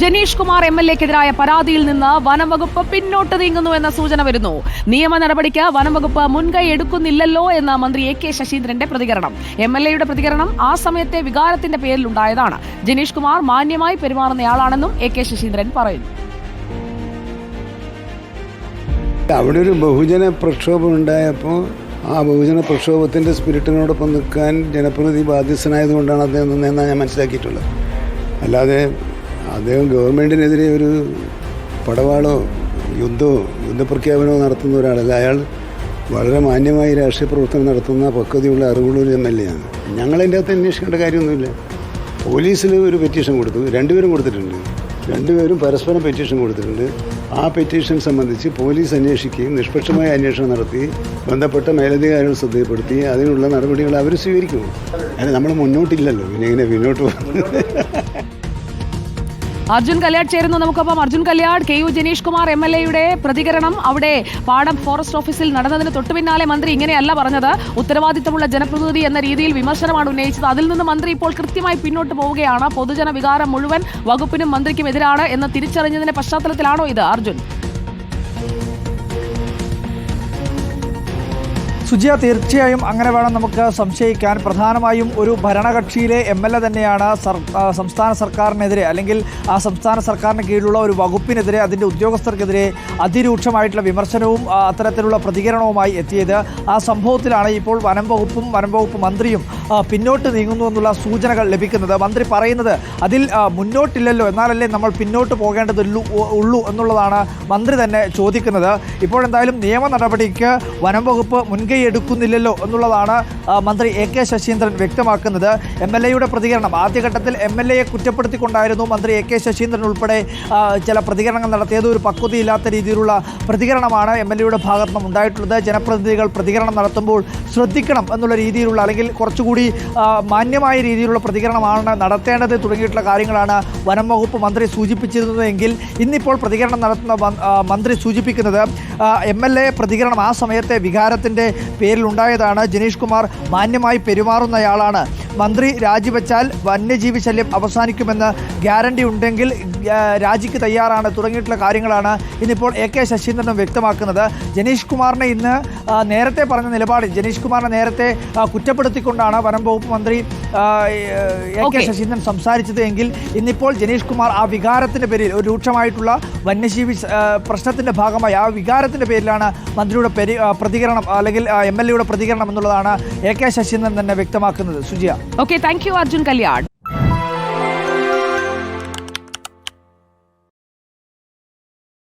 Janeesh Kumar M L എക്കെതിരായ പരാതിയിൽ നിന്ന് വനംവകുപ്പ് പിന്നോട്ട് നീങ്ങുന്നു എന്ന സൂചന വരുന്നു. നിയമ നടപടിക്ക് വനംവകുപ്പ് മുൻകൈ എടുക്കുന്നില്ലല്ലോ എന്ന് മന്ത്രി എ കെ ശശീന്ദ്രന്റെ പ്രതികരണം. എം എൽ എയുടെ പ്രതികരണം ആ സമയത്തെ വികാരത്തിന്റെ പേരിൽ ഉണ്ടായതാണ്. ജനീഷ് കുമാർ മാന്യമായി പെരുമാറുന്നയാളാണെന്നും എ കെ ശശീന്ദ്രൻ പറയുന്നു. അവിടെ ഒരു ബഹുജന പ്രക്ഷോഭം ഉണ്ടായപ്പോൾ ആ ബഹുജന പ്രക്ഷോഭത്തിന്റെ സ്പിരിറ്റിനോടൊപ്പം നിൽക്കാൻ ജനപ്രതിനിധി ബാധ്യസ്ഥനായതുകൊണ്ടാണ് അദ്ദേഹം നിന്നതെന്നാണ് ഞാൻ മനസ്സിലാക്കിയിട്ടുള്ളത്. അല്ലാതെ അദ്ദേഹം ഗവൺമെന്റിനെതിരെ ഒരു പടവാളോ യുദ്ധമോ യുദ്ധപ്രഖ്യാപനമോ നടത്തുന്ന ഒരാളല്ല. അയാൾ വളരെ മാന്യമായി രാഷ്ട്രീയ പ്രവർത്തനം നടത്തുന്ന പക്വതയുള്ള അറിവുള്ള ഒരു എം എൽ എ ആണ് ഞങ്ങളതിന്റെ അകത്ത് അന്വേഷിക്കേണ്ട കാര്യമൊന്നുമില്ല. പോലീസിൽ ഒരു പെറ്റീഷൻ കൊടുത്തു. രണ്ടുപേരും കൊടുത്തിട്ടുണ്ട്. രണ്ടുപേരും പരസ്പരം പെറ്റീഷൻ കൊടുത്തിട്ടുണ്ട്. ആ പെറ്റീഷൻ സംബന്ധിച്ച് പോലീസ് അന്വേഷിക്കുകയും നിഷ്പക്ഷമായ അന്വേഷണം നടത്തി ബന്ധപ്പെട്ട മേലധികാരികൾ ശ്രദ്ധയിൽപ്പെടുത്തി അതിനുള്ള നടപടികൾ അവർ സ്വീകരിക്കും. അതിന് നമ്മൾ മുന്നോട്ടില്ലല്ലോ. പിന്നെ ഇങ്ങനെ മുന്നോട്ട് പോകുന്നത് അർജുൻ കല്യാട് ചേരുന്നു നമുക്കൊപ്പം. Arjun Kalyad K U Janeesh Kumar M L എയുടെ പ്രതികരണം അവിടെ പാടം ഫോറസ്റ്റ് ഓഫീസിൽ നടന്നതിന് തൊട്ടു പിന്നാലെ മന്ത്രി ഇങ്ങനെയല്ല പറഞ്ഞത്. ഉത്തരവാദിത്തമുള്ള ജനപ്രതിനിധി എന്ന രീതിയിൽ വിമർശനമാണ് ഉന്നയിച്ചത്. അതിൽ നിന്ന് മന്ത്രി ഇപ്പോൾ കൃത്യമായി പിന്നോട്ട് പോവുകയാണ്. പൊതുജന വികാരം മുഴുവൻ വകുപ്പിനും മന്ത്രിക്കും എതിരാണ് എന്ന് തിരിച്ചറിഞ്ഞതിന്റെ പശ്ചാത്തലത്തിലാണോ ഇത് അർജുൻ? സുജിയ തീർച്ചയായും അങ്ങനെ വേണം നമുക്ക് സംശയിക്കാൻ. പ്രധാനമായും ഒരു ഭരണകക്ഷിയിലെ എം എൽ എ തന്നെയാണ് സംസ്ഥാന സർക്കാരിനെതിരെ അല്ലെങ്കിൽ ആ സംസ്ഥാന സർക്കാരിന് കീഴിലുള്ള ഒരു വകുപ്പിനെതിരെ അതിന്റെ ഉദ്യോഗസ്ഥർക്കെതിരെ അതിരൂക്ഷമായിട്ടുള്ള വിമർശനവും അത്തരത്തിലുള്ള പ്രതികരണവുമായി എത്തിയത്. ആ സംഭവത്തിലാണ് ഇപ്പോൾ വനം വകുപ്പും വനം വകുപ്പ് മന്ത്രിയും പിന്നോട്ട് നീങ്ങുന്നു എന്നുള്ള സൂചനകൾ ലഭിക്കുന്നത്. മന്ത്രി പറയുന്നത് അതിൽ മുന്നോട്ടില്ലല്ലോ എന്നാലല്ലേ നമ്മൾ പിന്നോട്ട് പോകേണ്ടതുള്ളൂ ഉള്ളൂ എന്നുള്ളതാണ് മന്ത്രി തന്നെ ചോദിക്കുന്നത്. ഇപ്പോൾ എന്തായാലും നിയമ നടപടിക്ക് വനം വകുപ്പ് മുൻകൈ എടുക്കുന്നില്ലല്ലോ എന്നുള്ളതാണ് മന്ത്രി എ കെ ശശീന്ദ്രൻ വ്യക്തമാക്കുന്നത്. എം എൽ എയുടെ പ്രതികരണം ആദ്യഘട്ടത്തിൽ എം എൽ എയെ കുറ്റപ്പെടുത്തിക്കൊണ്ടായിരുന്നു മന്ത്രി എ കെ ശശീന്ദ്രൻ ഉൾപ്പെടെ ചില പ്രതികരണങ്ങൾ നടത്തിയത്. ഒരു പക്വതയില്ലാത്ത രീതിയിലുള്ള പ്രതികരണമാണ് എം എൽ എയുടെ ഭാഗത്തു നിന്നും ഉണ്ടായിട്ടുള്ളത്. ജനപ്രതിനിധികൾ പ്രതികരണം നടത്തുമ്പോൾ ശ്രദ്ധിക്കണം എന്നുള്ള രീതിയിലുള്ള അല്ലെങ്കിൽ കുറച്ചുകൂടി മാന്യമായ രീതിയിലുള്ള പ്രതികരണമാണ് നടത്തേണ്ടത് തുടങ്ങിയിട്ടുള്ള കാര്യങ്ങളാണ് വനം വകുപ്പ് മന്ത്രി സൂചിപ്പിച്ചിരുന്നതെങ്കിൽ ഇന്നിപ്പോൾ പ്രതികരണം നടത്തുന്ന മന്ത്രി സൂചിപ്പിക്കുന്നത് എം എൽ എ പ്രതികരണം ആ സമയത്തെ വികാരത്തിന്റെ പേരിലുണ്ടായതാണ് ജനീഷ് കുമാർ മാന്യമായി പെരുമാറുന്നയാളാണ്. മന്ത്രി രാജിവെച്ചാൽ വന്യജീവി ശല്യം അവസാനിക്കുമെന്ന് ഗ്യാരണ്ടി ഉണ്ടെങ്കിൽ രാജിക്ക് തയ്യാറാണ് തുടങ്ങിയിട്ടുള്ള കാര്യങ്ങളാണ് ഇന്നിപ്പോൾ എ കെ ശശീന്ദ്രനും വ്യക്തമാക്കുന്നത്. ജനീഷ് കുമാറിനെ ഇന്ന് നേരത്തെ പറഞ്ഞ നിലപാടിൽ ജനീഷ് കുമാറിനെ നേരത്തെ കുറ്റപ്പെടുത്തിക്കൊണ്ടാണ് വനം വകുപ്പ് മന്ത്രി എ കെ. ശശീന്ദ്രൻ സംസാരിച്ചത് എങ്കിൽ ഇന്നിപ്പോൾ ജനീഷ് കുമാർ ആ വികാരത്തിന്റെ പേരിൽ ഒരു രൂക്ഷമായിട്ടുള്ള വന്യജീവി പ്രശ്നത്തിന്റെ പ്രശ്നത്തിന്റെ ഭാഗമായി ആ വികാരത്തിന്റെ പേരിലാണ് മന്ത്രിയുടെ പെരി- പ്രതികരണം അല്ലെങ്കിൽ എം എൽ എയുടെ പ്രതികരണം എന്നുള്ളതാണ് എ കെ ശശീന്ദ്രൻ തന്നെ വ്യക്തമാക്കുന്നത്. Sujiya. Okay thank you Arjun Kalyad